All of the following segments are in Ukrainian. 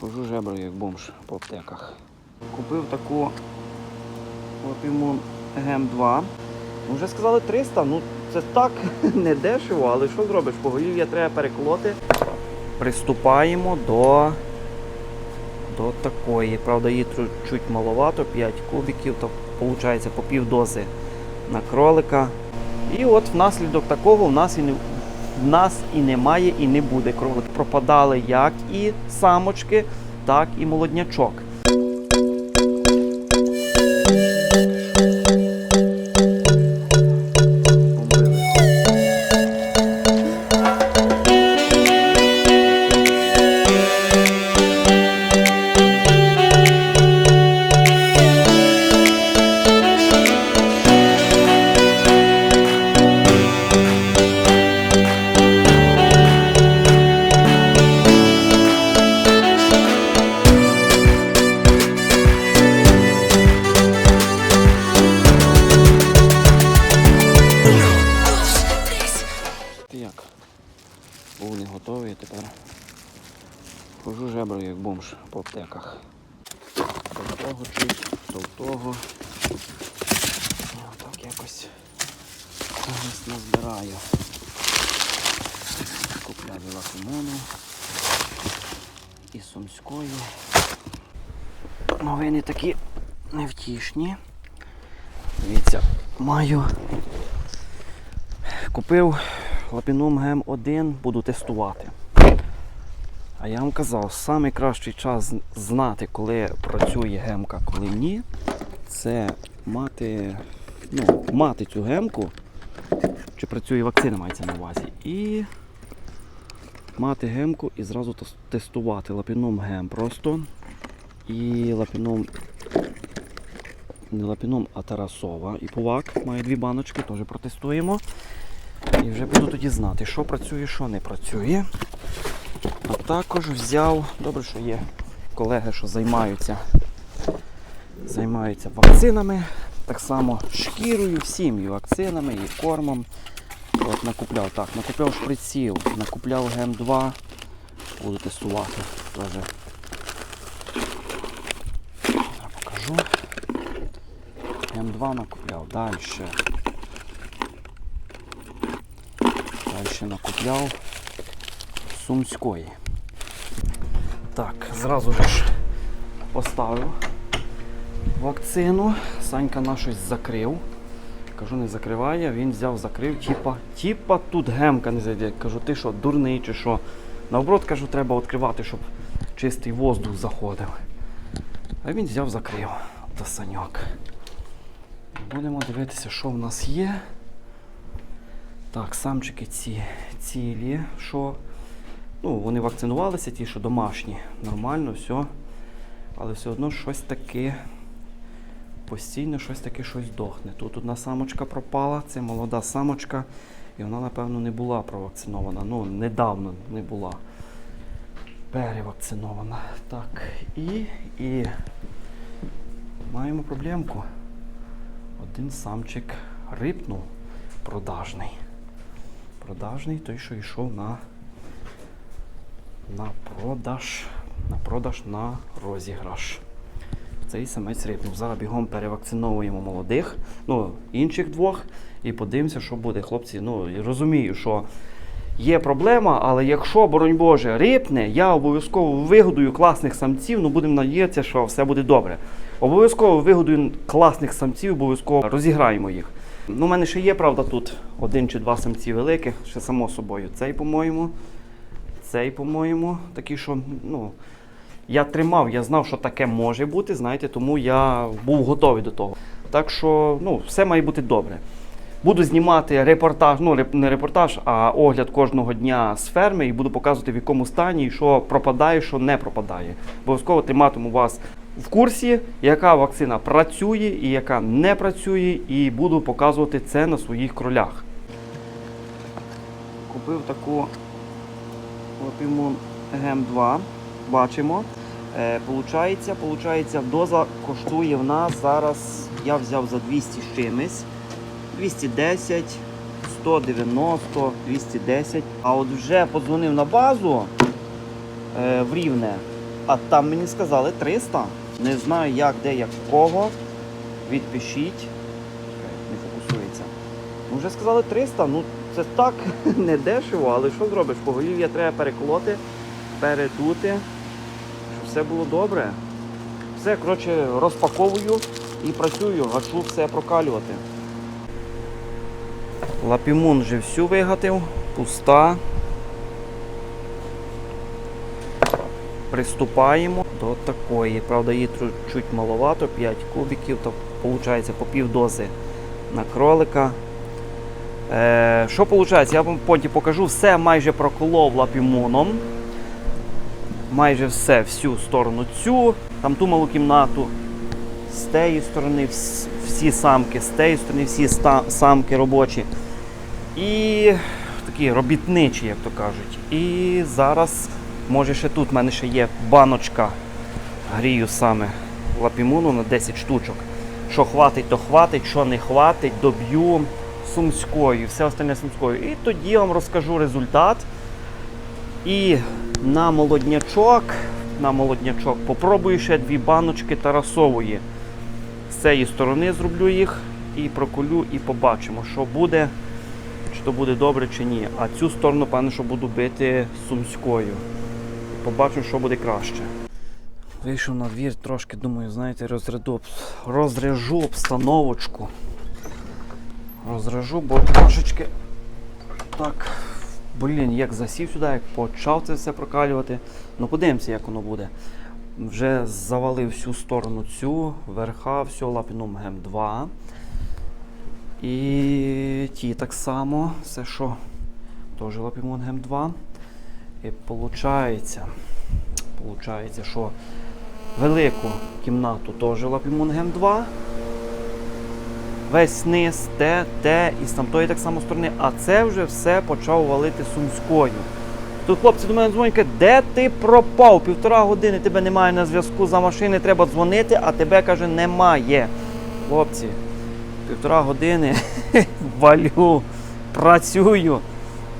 Хожу жеброю, як бомж по аптеках. Купив таку Лапімун Гем 2. Ну, Вже сказали 300, ну це так не дешево, але що зробиш? Поголів'я треба переколоти. Приступаємо до, до такої. Правда, її чуть маловато, 5 кубиків, то виходить по півдози на кролика. І от внаслідок такого в нас і в нас і немає, і не буде кролик. Пропадали як і самочки, так і молоднячок. Бомж по аптеках. То того чуть, то в того. Отак якось зараз назбираю. Купляю лакомону і сумської. Новини такі невтішні. Дивіться, маю Купив Лапінум Гем 1, буду тестувати. А я вам казав, найкращий час знати, коли працює гемка, коли ні, це мати, ну, мати цю гемку, чи працює вакцина мається на увазі, і мати гемку і зразу тестувати лапіном гем просто. І лапіном, не лапіном, а Тарасова. І Пувак має дві баночки, теж протестуємо. І вже буду тоді знати, що працює, що не працює. А також взяв, добре, що є колеги, що займаються, займаються вакцинами, так само шкірою, всім і вакцинами, і кормом. От накупляв так, накупляв шприців, накупляв Гем 2, буду тестувати теж. Покажу. Гем 2 накупляв. Далі. Далі накупляв сумської. Так, зразу ж поставив вакцину. Санька на щось закрив. Кажу, не закриває, він взяв, закрив, типа, типа тут гемка не зайде. Кажу, ти що, дурний чи що? Наоборот, кажу, треба відкривати, щоб чистий воздух заходив. А він взяв, закрив. Та саньок. Будемо дивитися, що в нас є. Так, самчики ці цілі, що ну, вони вакцинувалися, ті, що домашні, нормально, все. Але все одно щось таке, постійно щось таке щось дохне. Тут одна самочка пропала, це молода самочка, і вона, напевно, не була провакцинована. Ну, недавно не була перевакцинована. Так, і, і маємо проблемку. Один самчик рипнув продажний. Продажний той, що йшов на, на продаж, на продаж на розіграш. Цей самець рипнув. Зараз бігом перевакциновуємо молодих, ну, інших двох, і подивимося, що буде. Хлопці, ну, розумію, що є проблема, але якщо, боронь Боже, рипне, я обов'язково вигодую класних самців, ну будемо надіятися, що все буде добре. Обов'язково вигодую класних самців, обов'язково розіграємо їх. Ну, у мене ще є, правда, тут один чи два самці великих, ще само собою. Цей, по-моєму, цей, по-моєму, такий, що, ну, я тримав, я знав, що таке може бути, знаєте, тому я був готовий до того. Так що, ну, все має бути добре. Буду знімати репортаж, ну не репортаж, а огляд кожного дня з ферми і буду показувати в якому стані, що пропадає, що не пропадає. Обов'язково триматиму вас в курсі, яка вакцина працює і яка не працює, і буду показувати це на своїх кролях. Купив таку Лапімун Гем 2. Бачимо. Е, получається, получається, доза коштує в нас зараз. Я взяв за 200 з чимось. 210, 190, 210. А от вже подзвонив на базу е, в Рівне. А там мені сказали 300. Не знаю як, де, як в кого. Відпишіть. Не фокусується. Ну, вже сказали 300, ну це так не дешево, але що зробиш? Поголів'я треба переколоти, передути, щоб все було добре. Все, коротше, розпаковую і працюю, гашу все прокалювати. Лапімун вже всю вигатив, пуста. Приступаємо до такої. Правда, її чуть маловато, 5 кубиків, то виходить по пів дози на кролика. Е, що виходить? Я вам потім покажу, все майже проколов лапімоном. Майже все, всю сторону цю, там ту малу кімнату. З тієї сторони всі самки, з тієї сторони всі самки робочі. І такі робітничі, як то кажуть. І зараз, може ще тут в мене ще є баночка. Грію саме лапімуну на 10 штучок. Що хватить, то хватить, що не хватить, доб'ю сумською, все остальне сумською. І тоді я вам розкажу результат. І на молоднячок, на молоднячок попробую ще дві баночки тарасової. З цієї сторони зроблю їх і проколю, і побачимо, що буде, чи то буде добре, чи ні. А цю сторону, певно, що буду бити сумською. Побачимо, що буде краще. Вийшов на двір, трошки думаю, знаєте, розряду, розряжу обстановочку. Розряжу, бо трошечки так. Блін, як засів сюди, як почав це все прокалювати. Ну подивимося, як воно буде. Вже завалив всю сторону цю, верха, все лапіном гем 2. І ті так само, все що теж лапімон гем 2. І виходить, Получається, що велику кімнату теж лапімон гем 2. Весь низ, те, те, і з тамтої так само сторони. А це вже все почав валити сумською. Тут хлопці до мене дзвонять, де ти пропав? Півтора години тебе немає на зв'язку за машини, треба дзвонити, а тебе каже немає. Хлопці, півтора години валю, працюю,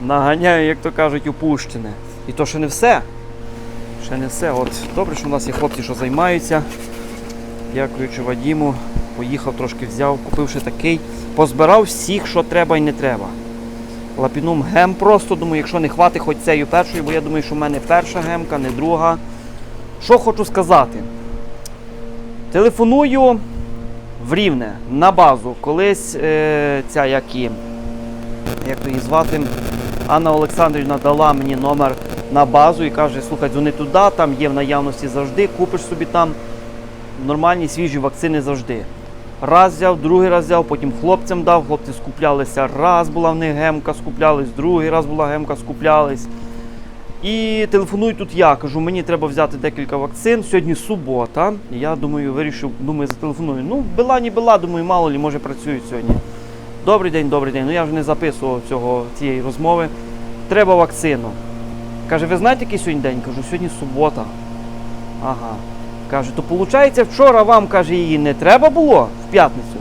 наганяю, як то кажуть, упущене. І то ще не все. Ще не все. От добре, що у нас є хлопці, що займаються. Дякуючи Вадіму, поїхав трошки взяв, купивши такий. Позбирав всіх, що треба і не треба. Лапінум гем просто, думаю, якщо не хватить хоч цією першою, бо я думаю, що в мене перша гемка, не друга. Що хочу сказати? Телефоную в Рівне на базу. Колись е, ця як і, як її звати, Анна Олександрівна дала мені номер на базу і каже, слухай, дзвони туди, там є в наявності завжди, купиш собі там нормальні свіжі вакцини завжди. Раз взяв, другий раз взяв, потім хлопцям дав, хлопці скуплялися. Раз була в них гемка, скуплялись, другий раз була гемка, скуплялись. І телефоную тут я, кажу, мені треба взяти декілька вакцин. Сьогодні субота. Я думаю, вирішив, думаю, зателефоную. Ну, била, не била, думаю, мало лі, може працюють сьогодні. Добрий день, добрий день. Ну я вже не записував цього, цієї розмови. Треба вакцину. Каже, ви знаєте, який сьогодні день? Кажу, сьогодні субота. Ага. Каже, то виходить, вчора вам каже, її не треба було в п'ятницю.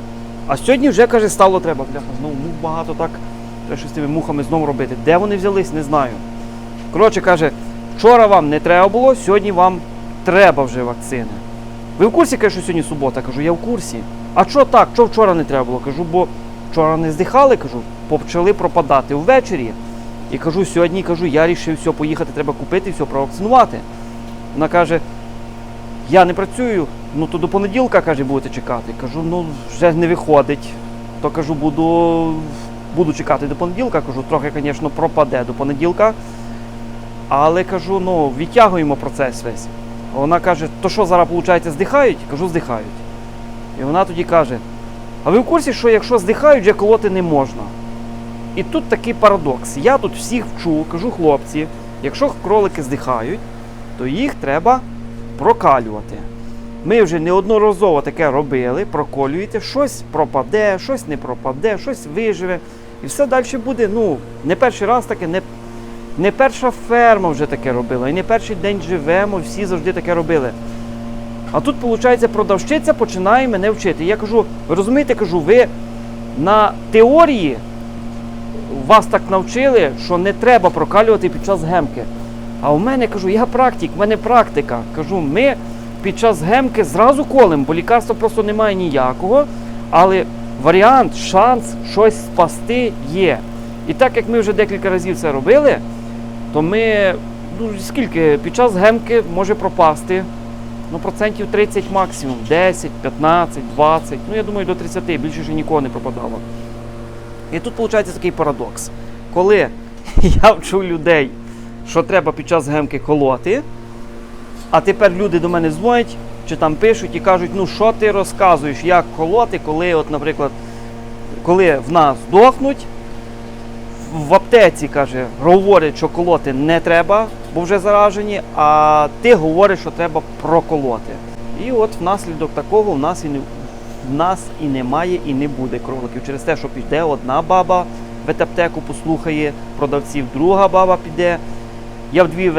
А сьогодні вже каже, стало треба. Бляха, знову мух багато так. Треба щось з тими мухами знову робити. Де вони взялись, не знаю. Коротше, каже, вчора вам не треба було, сьогодні вам треба вже вакцини. Ви в курсі, каже, що сьогодні субота? Кажу, я в курсі. А що так? Що вчора не треба було? Кажу, бо вчора не здихали, кажу, почали пропадати ввечері. І кажу, сьогодні кажу, я рішив все, поїхати, треба купити, все, провакцинувати. Вона каже, я не працюю, ну то до понеділка, каже, будете чекати. Кажу, ну вже не виходить. То кажу, буду, буду чекати до понеділка. Кажу, трохи, звісно, пропаде до понеділка. Але кажу, ну, відтягуємо процес весь. Вона каже, то що зараз, виходить, здихають? Кажу, здихають. І вона тоді каже: а ви в курсі, що якщо здихають, вже колоти не можна? І тут такий парадокс. Я тут всіх вчу, кажу, хлопці, якщо кролики здихають, то їх треба прокалювати. Ми вже неодноразово таке робили, проколюєте, щось пропаде, щось не пропаде, щось виживе. І все далі буде. Ну, не перший раз таке, не, не перша ферма вже таке робила, і не перший день живемо, всі завжди таке робили. А тут, виходить, продавщиця починає мене вчити. Я кажу, ви розумієте, кажу, ви на теорії вас так навчили, що не треба прокалювати під час гемки. А у мене кажу, я практик, в мене практика. Кажу, ми під час гемки зразу колем, бо лікарства просто немає ніякого. Але варіант, шанс щось спасти є. І так як ми вже декілька разів це робили, то ми ну, скільки під час гемки може пропасти. Ну, процентів 30 максимум, 10, 15, 20, ну я думаю, до 30, більше вже нікого не пропадало. І тут виходить такий парадокс. Коли я вчу людей, що треба під час гемки колоти, а тепер люди до мене дзвонять чи там пишуть і кажуть, ну що ти розказуєш, як колоти, коли, от, наприклад, коли в нас здохнуть, в аптеці каже, говорять, що колоти не треба, бо вже заражені, а ти говориш, що треба проколоти. І от внаслідок такого в нас і не в нас і немає, і не буде кроликів. Через те, що піде одна баба в ветаптеку, послухає продавців, друга баба піде. Я в дві,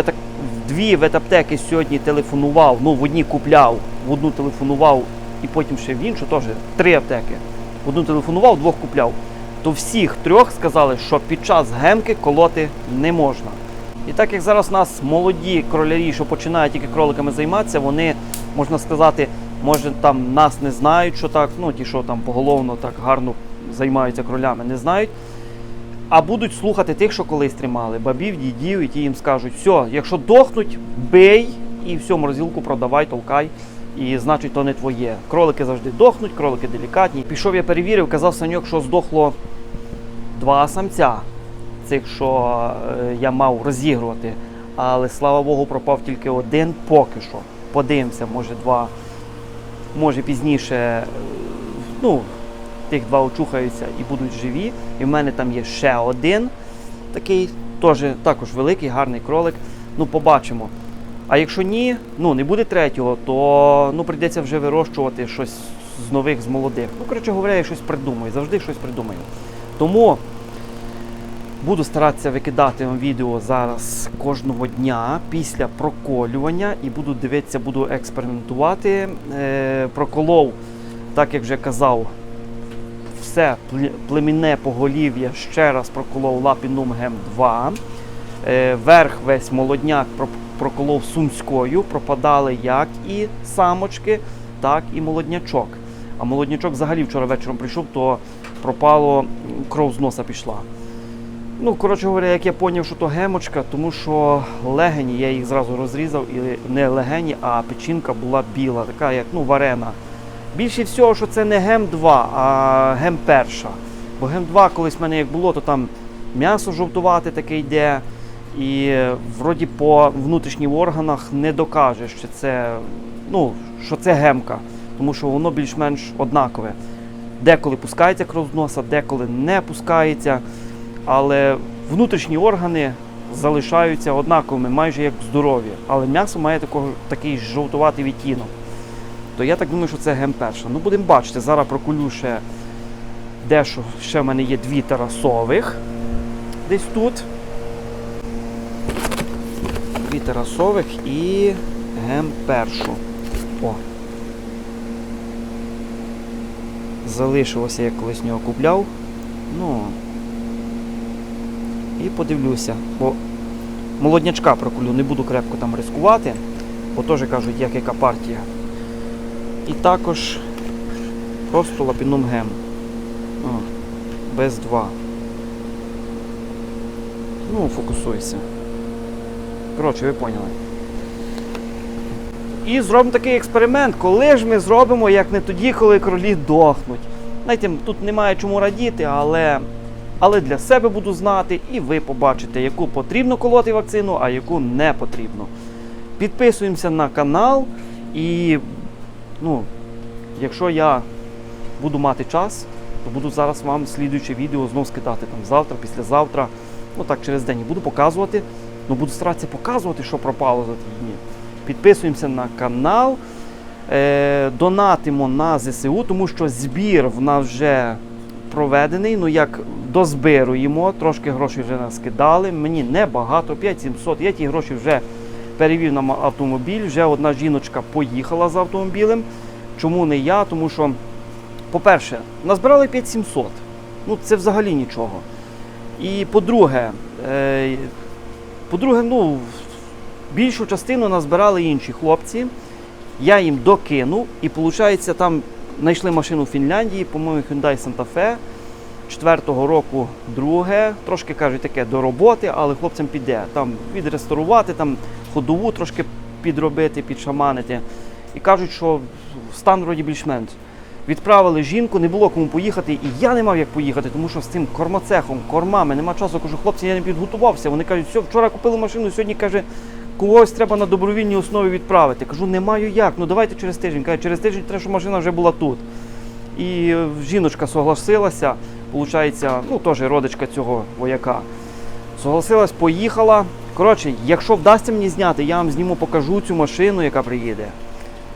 дві ветаптеки сьогодні телефонував, ну в одній купляв, в одну телефонував і потім ще в іншу, теж три аптеки. В одну телефонував, двох купляв. То всіх трьох сказали, що під час гемки колоти не можна. І так як зараз у нас молоді кролярі, що починають тільки кроликами займатися, вони, можна сказати, може там нас не знають, що так, ну ті, що там поголовно так гарно займаються кролями, не знають. А будуть слухати тих, що колись тримали, бабів, дідів, і ті їм скажуть, все, якщо дохнуть, бий і все, морозилку продавай, толкай. І значить, то не твоє. Кролики завжди дохнуть, кролики делікатні. Пішов я перевірив, казав Саньок, що здохло два самця, цих, що е, я мав розігрувати. Але слава Богу, пропав тільки один поки що. Подивимося, може два, може пізніше, е, ну, тих два очухаються і будуть живі. І в мене там є ще один такий, теж також великий, гарний кролик. Ну, побачимо. А якщо ні, ну не буде третього, то ну, прийдеться вже вирощувати щось з нових, з молодих. Ну, коротше говоря, я щось придумаю, завжди щось придумаю. Тому буду старатися викидати вам відео зараз кожного дня після проколювання і буду дивитися, буду експериментувати. Е, проколов, так як вже казав, все пле- племінне поголів'я ще раз проколов лапінум гем 2. Е, верх весь молодняк проколов сумською, пропадали як і самочки, так і молоднячок. А молоднячок взагалі вчора вечором прийшов, то пропало, кров з носа пішла. Ну, коротше говоря, як я зрозумів, що то гемочка, тому що легені, я їх зразу розрізав, і не легені, а печінка була біла, така як ну, варена. Більше всього, що це не гем 2, а гем перша. Бо гем 2 колись в мене як було, то там м'ясо жовтувати таке йде. І вроді по внутрішніх органах не докажеш, що це, ну, що це гемка, тому що воно більш-менш однакове. Деколи пускається кров з носа, деколи не пускається. Але внутрішні органи залишаються однаковими, майже як здорові. Але м'ясо має такий жовтуватий відтінок. То я так думаю, що це гем перша. Ну, будемо бачити. Зараз прокулю ще дещо. Ще в мене є дві тарасових. Десь тут. Дві тарасових і гем першу. О. Залишилося, я колись нього купляв. Ну. І подивлюся. Бо молоднячка прокулю, не буду крепко там ризикувати, бо теж кажуть, як яка партія. І також просто лапінум гем. О, без 2. Ну, фокусуйся. Коротше, ви поняли. І зробимо такий експеримент, коли ж ми зробимо, як не тоді, коли кролі дохнуть. Знаєте, тут немає чому радіти, але, але для себе буду знати, і ви побачите, яку потрібно колоти вакцину, а яку не потрібно. Підписуємося на канал і ну, якщо я буду мати час, то буду зараз вам слідуюче відео знов скидати там завтра, післязавтра, ну так через день. Буду показувати. Ну буду старатися показувати, що пропало за ті дні. Підписуємося на канал, е, донатимо на ЗСУ, тому що збір в нас вже проведений. Ну як дозбируємо, трошки грошей вже нас скидали. Мені небагато, 5700. Я ті гроші вже перевів на ма- автомобіль. Вже одна жіночка поїхала з автомобілем. Чому не я? Тому що, по-перше, назбирали 5700. Ну це взагалі нічого. І по-друге, е, по-друге, ну, Більшу частину назбирали інші хлопці. Я їм докинув, і виходить, там знайшли машину в Фінляндії, по-моєму, Hyundai Santa Fe. Четвертого року друге, трошки кажуть таке до роботи, але хлопцям піде. Там відреставрувати, там ходову трошки підробити, підшаманити. І кажуть, що стан вроді більш-менш. Відправили жінку, не було кому поїхати, і я не мав як поїхати, тому що з цим кормоцехом, кормами, нема часу. Кажу, хлопці, я не підготувався. Вони кажуть, все, вчора купили машину, сьогодні каже, когось треба на добровільній основі відправити. Кажу, не маю як. Ну давайте через тиждень. Каже, через тиждень треба, щоб машина вже була тут. І е, жіночка согласилася, виходить, ну теж родичка цього вояка. Согласилась, поїхала. Коротше, якщо вдасться мені зняти, я вам зніму, покажу цю машину, яка приїде,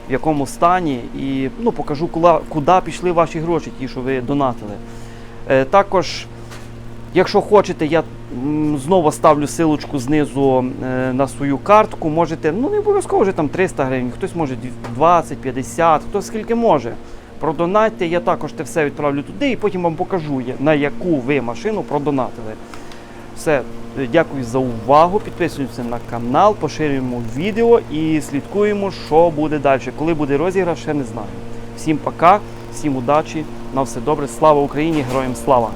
в якому стані, і ну, покажу, куди, куди пішли ваші гроші, ті, що ви донатили. Е, також, якщо хочете, я м, знову ставлю силочку знизу е, на свою картку. Можете, ну не обов'язково вже там 300 гривень, хтось може 20, 50, хто скільки може. Продонатьте, я також те все відправлю туди і потім вам покажу, на яку ви машину продонатили. Все, дякую за увагу. Підписуємося на канал, поширюємо відео і слідкуємо, що буде далі. Коли буде розіграш, ще не знаю. Всім пока, всім удачі, на все добре. Слава Україні, героям слава!